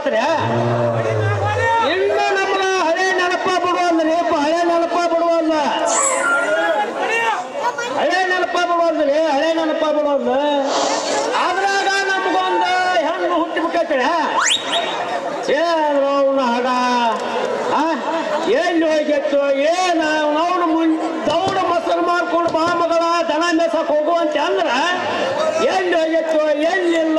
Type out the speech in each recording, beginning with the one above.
ಆತ್ರಿ ಇನ್ನು ನಮ್ಮನ್ನ ಹಳೆ ನೆನಪ ಬಿಡುವಲ್ರಿ ಹಳೆ ನೆನಪ ಬಿಡುವಲ್ಲ ಹಳೆ ನೆನಪ ಬಿಡುವಲ್ರಿ ಹಳೆ ನೆನಪ ಬಿಡುವಲ್ಲ ಅದ್ರಾಗ ನಮಗೊಂದು ಹೆಣ್ಣು ಹುಟ್ಟಿಬಿಟ್ಟೈತ್ರಿ ಅವನ ಹಡ? ಎಲ್ಲಿ ಹೋಗಿತ್ತು ಏನ ಅವನು ಮುನ್ ದೌಡ ಮೊಸರು ಮಾಡ್ಕೊಂಡು ಬಾ ಮಗಳ ದನ ಮೇಸಕ್ ಹೋಗುವಂತೆ ಅಂದ್ರ ಎಲ್ಲಿ ಹೋಗಿತ್ತು ಎಲ್ಲಿಲ್ಲ?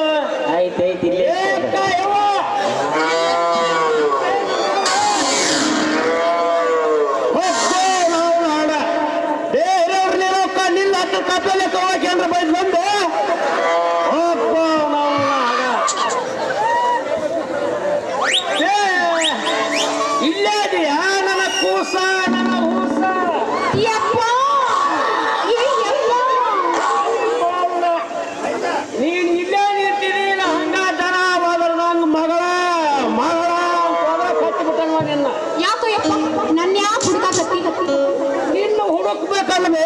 ಹುಡುಕ್ಬೇಕಲ್ವೇ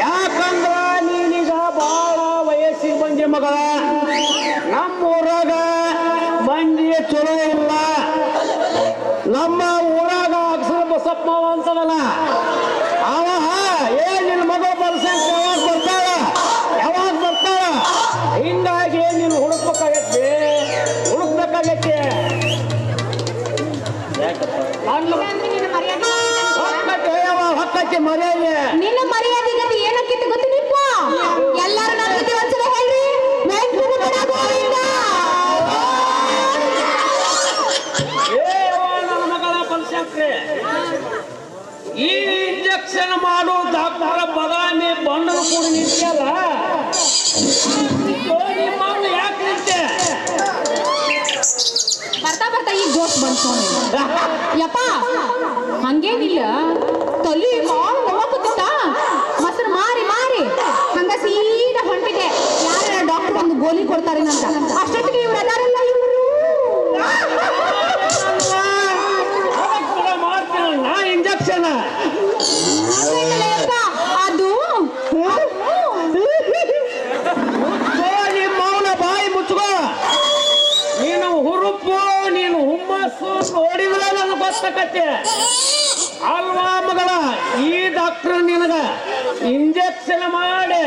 ಯಾಕಂದ್ರ ನೀನೀಗ ಬಾಳ ವಯಸ್ಸಿಗೆ ಬಂದಿ ಮಗಳ ನಮ್ಮ ಊರಾಗ ಮಂದಿ ಚಲೋ ಇಲ್ಲ. ನಮ್ಮ ಊರಾಗ ಅಕ್ಷರ ಬಸಪ್ಪ ಅಂತದಲ್ಲ. ಅವ ಏ ನಿನ್ನ ಮಗ ಬರ್ಸಂತ ಯಾವಾಗ ಬರ್ತಾಳ? ಯಾವಾಗ ಬರ್ತಾಳ? ಹಿಂಗಾಗಿ ನೀನು ಹುಡುಕ್ಬೇಕಾಗೈತಿ. ಹುಡುಕ್ಬೇಕಾಗೈತಿ. ಹೊಕ್ಕಕ್ಕೆ ಹೊಕ್ಕಕ್ಕೆ ಮರ್ಯಾದೆ? ನಿನ್ನ ಮರ್ಯಾದೆ ಗತಿ ಏನಕ್ಕಿತ್ತು ಗೊತ್ತಿನಿಪ್ಪ ಎಲ್ಲರೂ ನನ್ನ ಜೊತೆ ಒಂದ್ಸಲ ಹೇಳ್ರಿ. ಗೋವಿಂದ. ನನ್ನ ಮಗಳ ಈ ಇಂಜೆಕ್ಷನ್ ಮಾಡೋ ಡಾಕ್ಟರ್ ಬದಾಮಿ ಬಂಡಲು ಕೂಡ ಅವ್ನು ಯಾಕೆ ನಿಂತೆ? ಬರ್ತಾ ಬರ್ತಾ ಈಗ ಜೋಶ್ ಬಂತು ಯಪ್ಪ ಹಂಗೇನಿಲ್ಲ ತಲಿ ಭಾಳ ನೋವಾಕತ್ತಿತ್ತ ಮೊಸರು ಮಾರಿ ಮಾರಿ ಹಂಗ ಸೀದಾ ಹೊಂಟಿದೆ ಯಾರ ಡಾಕ್ಟರ್ ಒಂದು ಅಂತ. ಅಷ್ಟೊತ್ತಿಗೆ ಇವ್ರು ಅದಾರಲ್ಲ ಇವರು. ಇಂಜೆಕ್ಷನ್ ಅದು ಅವನ ಬಾಯಿ ನೀನು ಹುರುಪು ನೀನು ಹುಮ್ಮಸ್ಸು ನೋಡಿದ್ರೆ ನನಗೆ ಗೊತ್ತಾಕತ್ತೆ ಅಲ್ವಾ ಮಗಳ? ಈ ಇಂಜೆಕ್ಷನ್ ಮಾಡಿ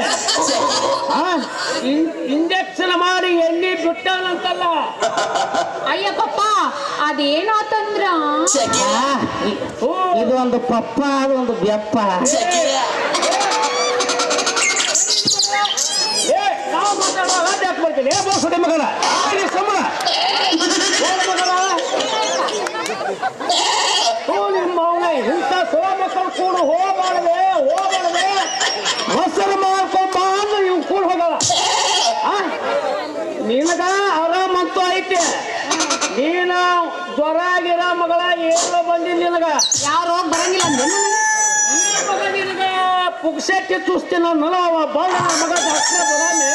ಇಂಜೆಕ್ಷನ್ ಮಾಡಿ ಎಣ್ಣೆ ಬಿಟ್ಟಾನಂತಲ್ಲ ಅಯ್ಯಪ್ಪಪ್ಪ ಅದೇನಾತಂದ್ರ ಓ, ಇದು ಒಂದು ಪಪ್ಪ ಅದು ಒಂದು ಬೆಪ್ಪ ಏ ನಾವು ಮಾತಾಡೋ ಹಾಗೆ ಯಾಕೆ ಬರ್ತೀನಿ ಏ ಬೋಸಡಿ ಮಗಳ ಇಲ್ಲಿ ಸಂಬಳ ಏನ್ ಮಗಳ ಓ ನಿಮ್ಮ ಅವನ ಇಂಥ ಮಕ್ಕಳು ಕೂಡ ಹೋಗಬಾರ್ದೆ ಹೋಗಬಾರ್ದೆ. ಮೊಸರು ಮಾಡ್ಕೊಂಡ್ ಬಾ ಅಂದ್ರೆ ಇವ್ ಕೂಡ ಹೋಗಲ್ಲ? ನಿನಗ ಆರಾಮಂತೂ ಐತೆ. ನೀನ ಜ್ವರ ಗಿರ ಮಗಳ ಏನೋ ಬಂದಿಲ್ಲ ನಿನಗ. ಯಾರು ಹೋಗಿ ಬರಂಗಿಲ್ಲ ನಿನಗ ಪುಗ್ಸೆಟ್ಟಿ ಚುಸ್ತೀನಿ ಅನ್ನಲ್ಲ ಅವ. ಬಂದ ಮಗ ಡಾಕ್ಟರ್ ಬರಾಮಿ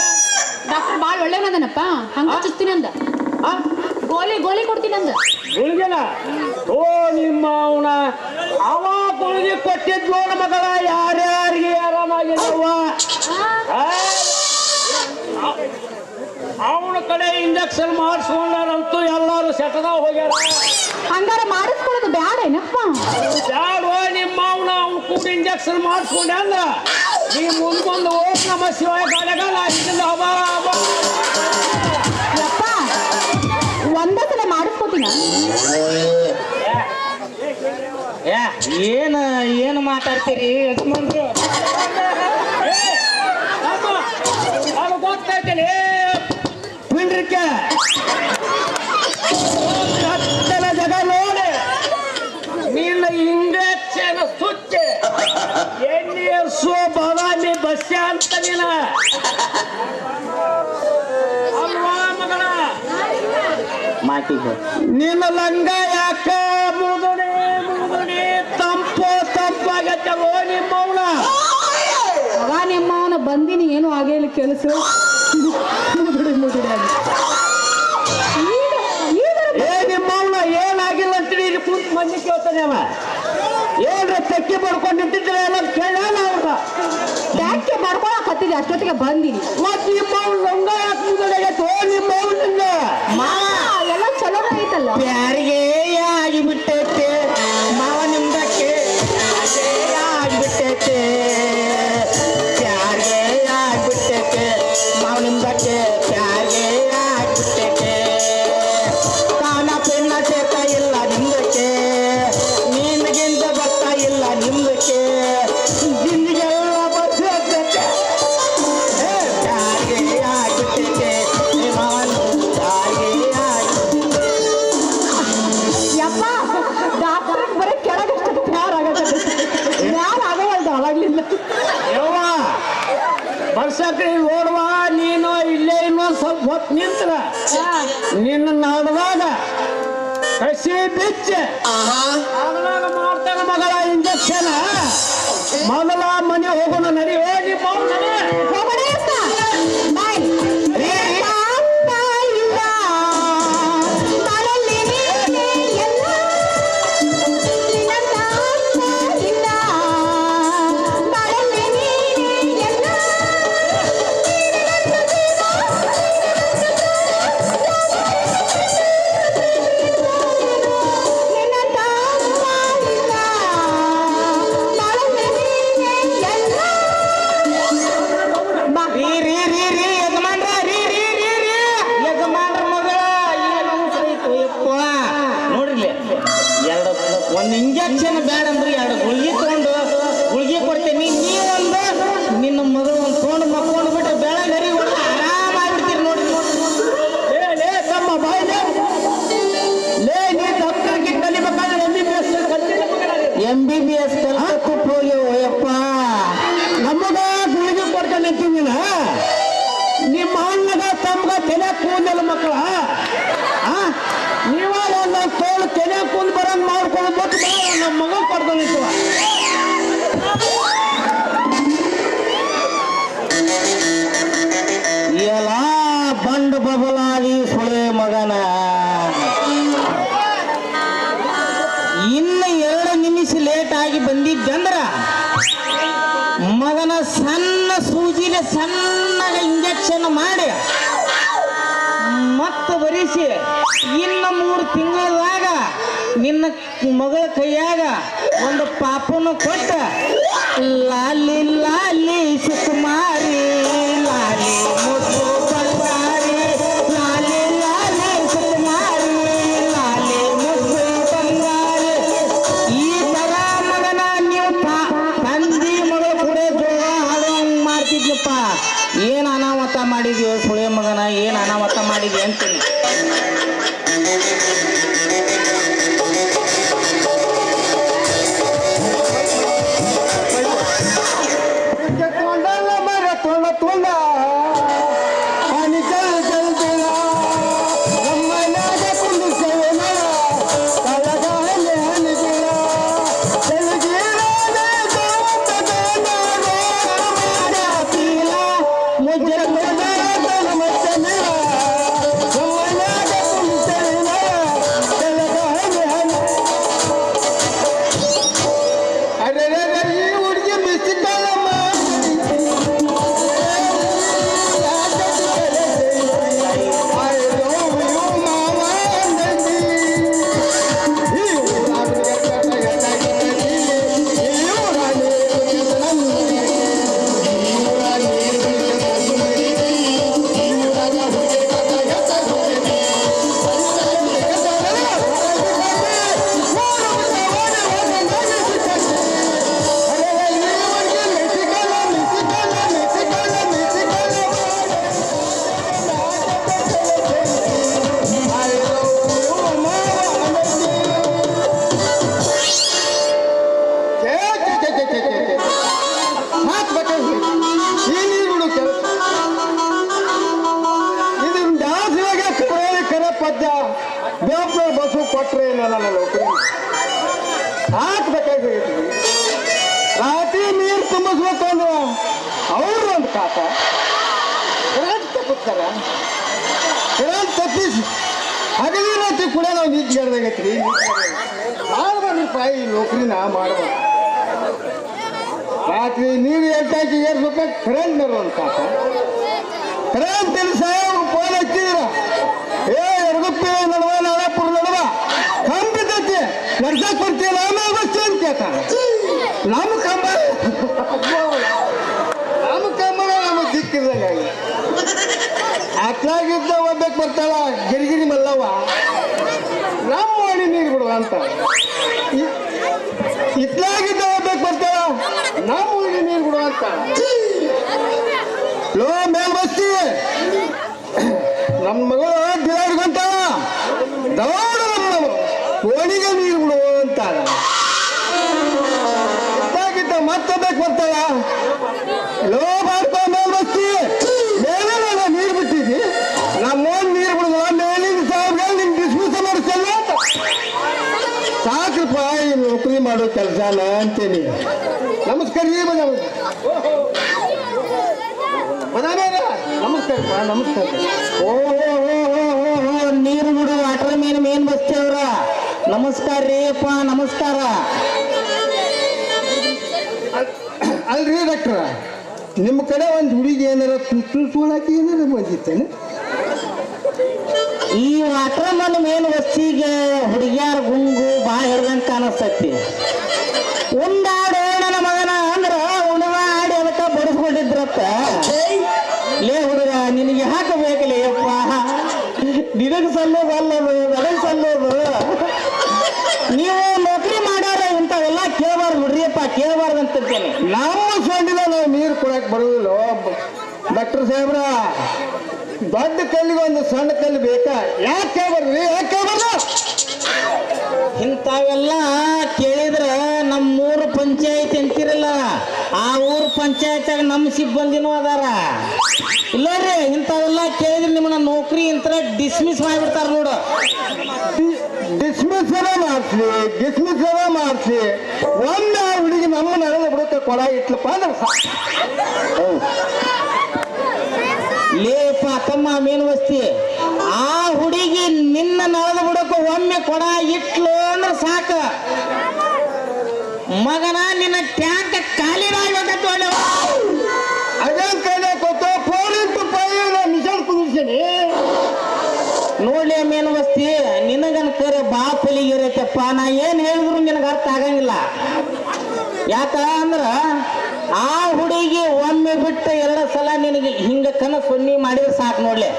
ಡಾಕ್ಟರ್ ಬಾಳ್ ಒಳ್ಳೆವನದನಪ್ಪ ಹಂಗ ಚುಸ್ತೀನಿ ಅಂದ. ಗೋಲಿ ಗೋಲಿ ಕೊಡ್ತೀನಿ ಅಂದ. ಗುಳಿಗೆನ? ಓ ನಿಮ್ಮ ಅವನ ಅವ ಗುಳಿಗೆ ಕೊಟ್ಟಿದ್ ನೋಡ ಮಗಳ ಯಾರ್ಯಾರಿಗೆ ಆರಾಮಾಗಿಲ್ಲವ ಅವನ ಕಡೆ ಇಂಜೆಕ್ಷನ್ ಮಾಡಿಸ್ಕೊಂಡಾರಂತೂ ಎಲ್ಲಾರು ಸೆಟದ ಹೋಗ್ಯಾರ. ಹಂಗಾರ ಮಾಡಿಸ್ಕೊಳ್ಳೋದು ಬ್ಯಾಡ ಏನಪ್ಪ? ಯಾರು ನಿಮ್ಮ ಅವನ ಅವ್ನು ಕೂಡ ಇಂಜೆಕ್ಷನ್ ಮಾಡಿಸ್ಕೊಂಡೆ ಅಂದ್ರ. ನೀ ಮುಂದೊಂದು ಓಂ ನಮ ಶಿವಾಯ ಮಾತಾಡ್ತೀರಿ ಯಜಮಾನ್ರು. ಗೊತ್ತಾಯ್ತಲ್ಲ ಪಿಂಡ್ರಿಕೆ ಜಗ ನೋಡಿ. ನಿನ್ನ ಇಂಜೆಕ್ಷನ್ ಸುಚ್ಚೆ. ಎಣ್ಣೆ ಸೋ ಬಸ್ಯ ಅಂತ ನೀನ. ನಿನ್ನ ಲಂಗ ಯಾಕ ಮುದುಡಿ ಮುದುಡಿ? ತಂಪಾಗತ್ತವೋ ನಿಮ್ಮವನ ಅವ ನಿಮ್ಮವನ ಬಂದಿನಿ ಏನು ಆಗೇಲಿ ಕೆಲಸ ಮುದುಡಿ ಮುದುಡಿ ಏ ನಿಮ್ಮವನ ಏನಾಗಿಲ್ಲ ಅಂತೇಳಿ ಇಲ್ಲಿ ಕುಂತ ಮಂದಿ ಕೇಳ್ತಾನೆ ಅವ. ಏನ್ರ ತೆಕ್ಕಿ ಮಾಡ್ಕೊಂಡು ನಿಂತಿದ್ರೆ ಎಲ್ಲ ಕೇಳ ಅವ್ರ. ಬ್ಯಾಗ್ಗೆ ಮಾಡ್ಕೊಳಕ್ ಹತ್ತಿದೆ ಅಷ್ಟೊತ್ತಿಗೆ ಬಂದಿನಿ. ಮತ್ ಬಿಚ್ಚ. ಅದ್ರಾಗ ಮಾಡ್ತಾನ ಮಗಳ ಇಂಜೆಕ್ಷನ್ ಮೊದಲ ಮನೆ ಹೋಗೋಣ ನಡಿ. ಹೋಗಿ ಕೊಡ್ತಾನೆ ನೀನ ನಿಮ್ಮ ಅಣ್ಣಗ ತಮ್ಗ ತೆನೆ ಕೂದಲ್ಲ ಮಕ್ಕಳ? ನೀವ ಒಂದೊಂದು ತೋಳು ತೆನೆ ಕೂದ್ ಬರಂಗ್ ಮಾಡ್ಕೊಂಡು ಬಿಟ್ಟು ನಮ್ಮ ಮಗ ಪಡ್ಕೊಂಡಿತ್ತು ಎಲ್ಲ ಬಂಡ ಬಬಲಾಗಿ ಸುಳೆ ಮಗನ. ಇನ್ನು ಎರಡು ನಿಮಿಷ ಲೇಟ್ ಆಗಿ ಬಂದಿದ್ದಂದ್ರ ಮಗನ ಸಣ್ಣ ಸಣ್ಣಗ ಇಂಜೆಕ್ಷನ್ ಮಾಡಿ ಮತ್ತೆ ಬರಿಸಿ ಇನ್ನು ಮೂರು ತಿಂಗಳದಾಗ ನಿನ್ನ ಮಗಳ ಕೈಯಾಗ ಒಂದು ಪಾಪನ ಕೊಟ್ಟ ಲಾಲಿ ಲಾಲಿ ಸುಕುಮಾರಿ ಮಾಡಿದ್ಯೋ ಸುಳಿಯ ಮಗನ ಏನು ಅನಾಹುತ ಮಾಡಿದ್ಯ ಅಂತೀನಿ ಬಸ್ಸು ಕೊಟ್ರೆ ನನ್ನ ನೌಕರಿ ಹಾಕ್ಬೇಕಾಗಿ ರಾತ್ರಿ ನೀರು ತುಂಬಿಸ್ಬೇಕು ಅಂದ್ರೆ ಅವ್ರ ಒಂದು ಕಾಟ. ಕರೆಂಟ್ ತಪ್ಪಿಸ್ತಾರ. ಕರೆಂಟ್ ತಪ್ಪಿಸಿ. ಹಗಲಿ ಕೂಡ ನಾವು ನಿಂತ್ಕೊಂಡಾಗೈತ್ರಿ ಮಾಡ್ಬಾರ್ರಿಪ್ಪ ಈ ನೌಕರಿನ ಮಾಡ್ಬಾರ್ದು ರಾತ್ರಿ ನೀರು ಎಂಟಾಕಿ ಏರ್ಬೇಕು ಕರೆಂಟ್ ಬರೋ ಒಂದು ಕಾಟ. ಕರೆಂಟ್ ಇಲ್ಲ ಸಾಹೇಬ್ ಫೋನ್ ಹಚ್ಚಿದ್ರ ಏ ಬರ್ತೀಯ ಆಮೇಲೆ ಬಸ್ ಅಂತ ನಮ್ಮ ಕಂಬ ನಮ್ಮ ಕಂಬ ನಮ್ಮ ದಿಕ್ಕಿದ್ದಂಗೆ ಅತ್ಲಾಗಿದ್ದ ಒಬ್ಬಕ್ಕೆ ಬರ್ತಾಳ, ಗಿರಿಗಿರಿ ಮಲ್ಲವ್ವ. ನಮ್ಮ ಮಾಡಿ ನೀರು ಬಿಡುವ ಅಂತ. ಇತ್ಲಾಗಿದ್ದ ಒಬ್ಬಕ್ಕೆ ಬರ್ತಾಳ ನಮ್ಮ ಮಾಡಿ ನೀರು ಬಿಡುವ ಅಂತ. ಲೋ ಮೇಲ್ ಬಸ್ತಿ ನಮ್ಮ ಮಗಳು ಕೆಲಸನ ಅಂತೀನಿ. ನಮಸ್ಕಾರ ರೀ ಮನ ನಮಸ್ಕಾರ ನಮಸ್ಕಾರ ಓ ನೀರು ಬಿಡು ವಾಟರ್ ಮೇನ್ ಮೇನ್ ಬಸ್ತೇವ್ರ ನಮಸ್ಕಾರ ರೀ ಅಪ್ಪ, ನಮಸ್ಕಾರ. ಅಲ್ರಿ ಡಾಕ್ಟ್ರ ನಿಮ್ಮ ಕಡೆ ಒಂದು ಹುಡುಗಿ ಏನಾರ ತುತ್ತು ಸೋಳಾಕಿ ಏನಾರ ಬಂದಿತ್ತೇನೆ? ಈ ವಾಟರ್ ಮನ್ ಮೇನ್ ವಸ್ತಿಗೆ ಹುಡುಗಿಯಾರ ಗುಂಗು ಬಾ ಹಿಡ್ದಂಗೆ ಕಾಣಿಸ್ತೈತಿ. ಉಂಡಾಡು ನನ್ನ ಮಗನ ಅಂದ್ರ ಉಣವ ಆಡಿ ಅದಕ್ಕ ಬಡಿಸ್ಕೊಂಡಿದ್ರಪ್ಪ. ಲೇ ಹುಡುಗ ನಿನಗೆ ಹಾಕಬೇಕಲೇ ಯಪ್ಪ? ನಿನಗೆ ಸಲ್ಲೋದು ಅಲ್ಲದು ನನಗೆ ಸಲ್ಲೋದು. ನೀವು ನೌಕರಿ ಮಾಡ್ಯಾರ ಇಂಥವೆಲ್ಲ ಕೇಳಬಾರ್ದು ಬಿಡ್ರಿಯಪ್ಪ ಕೇಳಬಾರ್ದು ಅಂತಿರ್ತೇನೆ. ನಮ್ಮ ಸೊಂಡಿಲ ನಾವು ನೀರು ಕೊಡಕ್ ಬರುದಿಲ್ಲ ಡಾಕ್ಟರ್ ಸಾಹೇಬ್ರ ದೊಡ್ಡ ಕಲ್ಲಿಗೆ ಒಂದು ಸಣ್ಣ ಕಲ್ಲು ಬೇಕಾ? ಯಾಕೆ ಕೇಳ್ಬಾರ್ದು? ಯಾಕೆ ಬರ್ರಿ ಇಂಥವೆಲ್ಲ ಕೇಳಿದ್ರೆ ನಮ್ಮ ಊರು ಪಂಚಾಯತ್ ಅಂತಿರಲ್ಲ ಆ ಊರು ಪಂಚಾಯತ್ಯಾಗ ನಮ್ಮ ಸಿಬ್ಬಂದಿನೂ ಅದಾರ. ರೀ ಇಂಥವೆಲ್ಲ ಕೇಳಿದ್ರೆ ನಿಮ್ಮನ್ನ ನೌಕರಿ ಇಂತರ ಡಿಸ್ಮಿಸ್ ಮಾಡಿಬಿಡ್ತಾರ ನೋಡು. ಡಿಸ್ಮಿಸ್ ಮಾಡಿಸಿ ಡಿಸ್ಮಿಸ್ ಮಾಡಿಸಿ. ಒಮ್ಮೆ ಆ ಹುಡುಗಿ ನಮ್ಮ ನಡೆದು ಬಿಡುತ್ತೆ ಕೊಡ ಇಟ್ಲಪ್ಪ ಅಂದ್ರೆ. ತಮ್ಮ ಮೇನ್ ವಸ್ತಿ ಆ ಹುಡುಗಿ ನಿನ್ನ ನಳದ ಬಿಡಕ್ಕೆ ಒಮ್ಮೆ ಕೊಡ ಇಟ್ಲು ಅಂದ್ರೆ ಸಾಕ. ಮಗನ ನಿನ್ನ ಟ್ಯಾಂಕ್ ಖಾಲಿ ಅದೇನ್ ಕೈಲಿ ಕೊಟ್ಟು ಫೋರ್ ಇಂಟು ಫೈವ್ ಮಿಷನ್ ಕುದಿಸ್ತೀನಿ ನೋಡ್ಲಿ ಮೇನ್ ವಸ್ತಿ ನಿನಗನ್ ಕರೆ ಬಾ ಪಲಿಗಿರತ್ತಪ್ಪ ನಾ ಏನ್ ಹೇಳಿದ್ರು ನಿನಗ ಅರ್ಥ ಆಗಂಗಿಲ್ಲ. ಯಾಕ ಅಂದ್ರ ಆ ಹುಡುಗಿ ಒಮ್ಮೆ ಬಿಟ್ಟು ನಿನಗೆ ಹಿಂಗ ಕನ ಸೊನ್ನಿ ಮಾಡಿದ್ರೆ ಸಾಕು ನೋಡ್ಲೆ.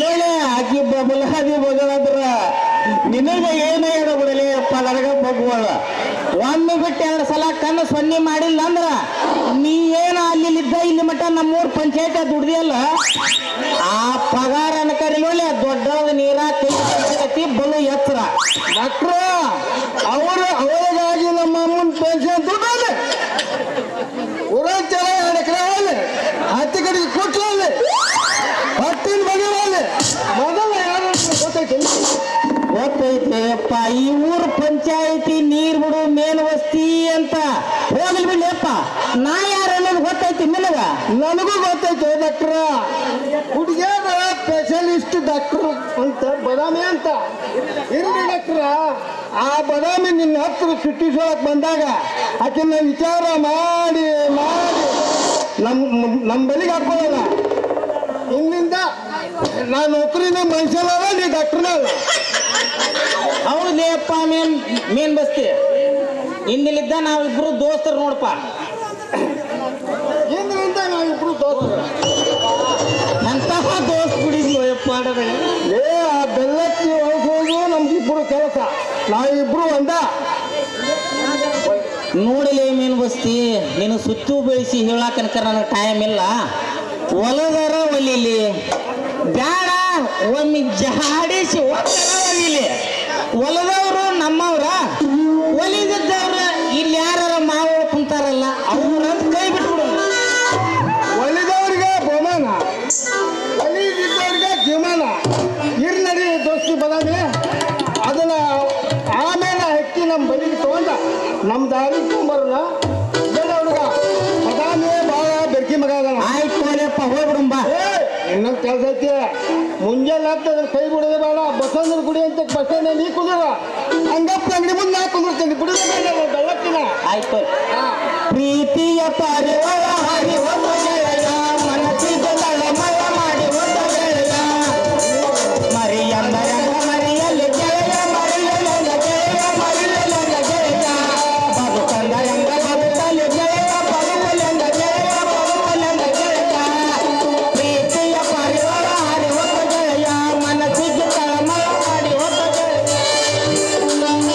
ನೋಡ್ಲೆ ಆಕಿ ಬಬಲಾದಿ ಬಗಳದ್ರ ನಿನಗ ಏನೇ ಬಿಡಲಿ ಅಪ್ಪ, ನನಗ ಬಗ್ವಾಳ. ಒಮ್ಮೆ ಬಿಟ್ಟು ಎರಡು ಸಲ ಕಣ್ಣು ಸೊನ್ನಿ ಮಾಡಿಲ್ಲ ಅಂದ್ರ, ನೀ ಏನ ಅಲ್ಲಿ ಇದ್ದ ಇಲ್ಲಿ ಮಟ್ಟ ನಮ್ಮೂರ್ ಪಂಚಾಯತ್ ದುಡ್ದಿಯಲ್ಲ? ಆ ಪಗಾರ ನೋಡಿ ದೊಡ್ಡದ ನೀರ, ಕೈ ಬಲು ಎತ್ತರ. ಡಾಕ್ಟ್ರ, ಅವರು ಅವರಿಗಾಗಿ ನಮ್ಮ ಅಮ್ಮನ ಪೆನ್ಷನ್ ಊರ ಅಪ್ಪ ಈ ಊರ್ ಪಂಚಾಯಿತಿ ನೀರ್ ಬಿಡು, ಮೇಲ್ ವಸ್ತಿ ಅಂತ. ಹೋಗ್ಲಿ ಬಿಡಪ್ಪ ನಾ ಯಾರು ಅನ್ನೋದು ಗೊತ್ತೈತಿ ನಿನಗ? ನನಗೂ ಗೊತ್ತೈತೆ ಡಾಕ್ಟ್ರ. ಹುಡುಗಿಯಾರ ಸ್ಪೆಷಲಿಸ್ಟ್ ಡಾಕ್ಟರ್ ಅಂತ, ಬದಾಮಿ ಅಂತ. ಇರ್ಲಿ ಡಾಕ್ಟ್ರ. ಆ ಬದಾಮಿ ನಿನ್ನ ಹತ್ರ ಸುಟ್ಟಿಸೋಳಕ್ ಬಂದಾಗ ಆಕಿನ ವಿಚಾರ ಮಾಡಿ ಮಾಡಿ. ನಮ್ಮ ನಮ್ಮ ಬಲಿಗೆ ಹಾಕೊಳ್ಳಲ್ಲ ಇನ್ನಿಂದ ನಾ ನೌಕರಿನ ಮನುಷ್ಯನಲ್ಲ ನೀ ಡಾಕ್ಟರ್ನ ಅಲ್ಲ ಹೌದ್ಲೇ ಅಪ್ಪ ಮೇನ್ ಮೇನ್ ಬಸ್ತಿ. ಇಂದಿಲಿದ್ದ ನಾವಿಬ್ರು ದೋಸ್ತರು ನೋಡಪ್ಪ. ಇಂದಿನಿಂದ ನಾವಿಬ್ರು ದೋಸ್ತರು. ಅಂತಹ ದೋಸ್ತ್ ಬಿಡಿದ್ಲು ಯಪ್ಪ ಏ ಆ ಬೆಲ್ಲಕ್ಕೆ ಹೋಗೋದು ನಮ್ಗಿಬ್ರು ಕೆಲಸ. ನಾವಿಬ್ರು ಒಂದ. ನೋಡಲಿ ಮೀನ್ ಬಸ್ತಿ ನೀನು ಸುತ್ತು ಬೆಳೆಸಿ ಹೇಳಾಕನಕ ನನಗೆ ಟೈಮ್ ಇಲ್ಲ. ಒಲದಾರ ಒಲಿಲಿ. ಬ್ಯಾಡ ಒಮ್ಮೆ ಜಾಡಿಸಿ ಒತ್ತಡ ಒಲಿಲಿ ಹೊಲದವರು ನಮ್ಮವ್ರ. ಐತಿ ಮುಂಜಾನೆ ಆಗ್ತದ ಕೈ ಬಿಡೋದೇ ಬೇಡ ಬಸವಣ್ಣನ ಗುಡಿ ಅಂತ ಬಸ್ ನೀ ಕುಂದ್ರ ಹಂಗಪ್ಪ ಅಂಗಡಿ ಮುಂದೆ ನಾ ಕುಂದಿರ್ತೀನಿ ಬಿಡೋದೇ ಬೇಡ ಬೆಳಕಿನ. ಆಯ್ತು. ಪ್ರೀತಿಯ ಪರಿವಾರ.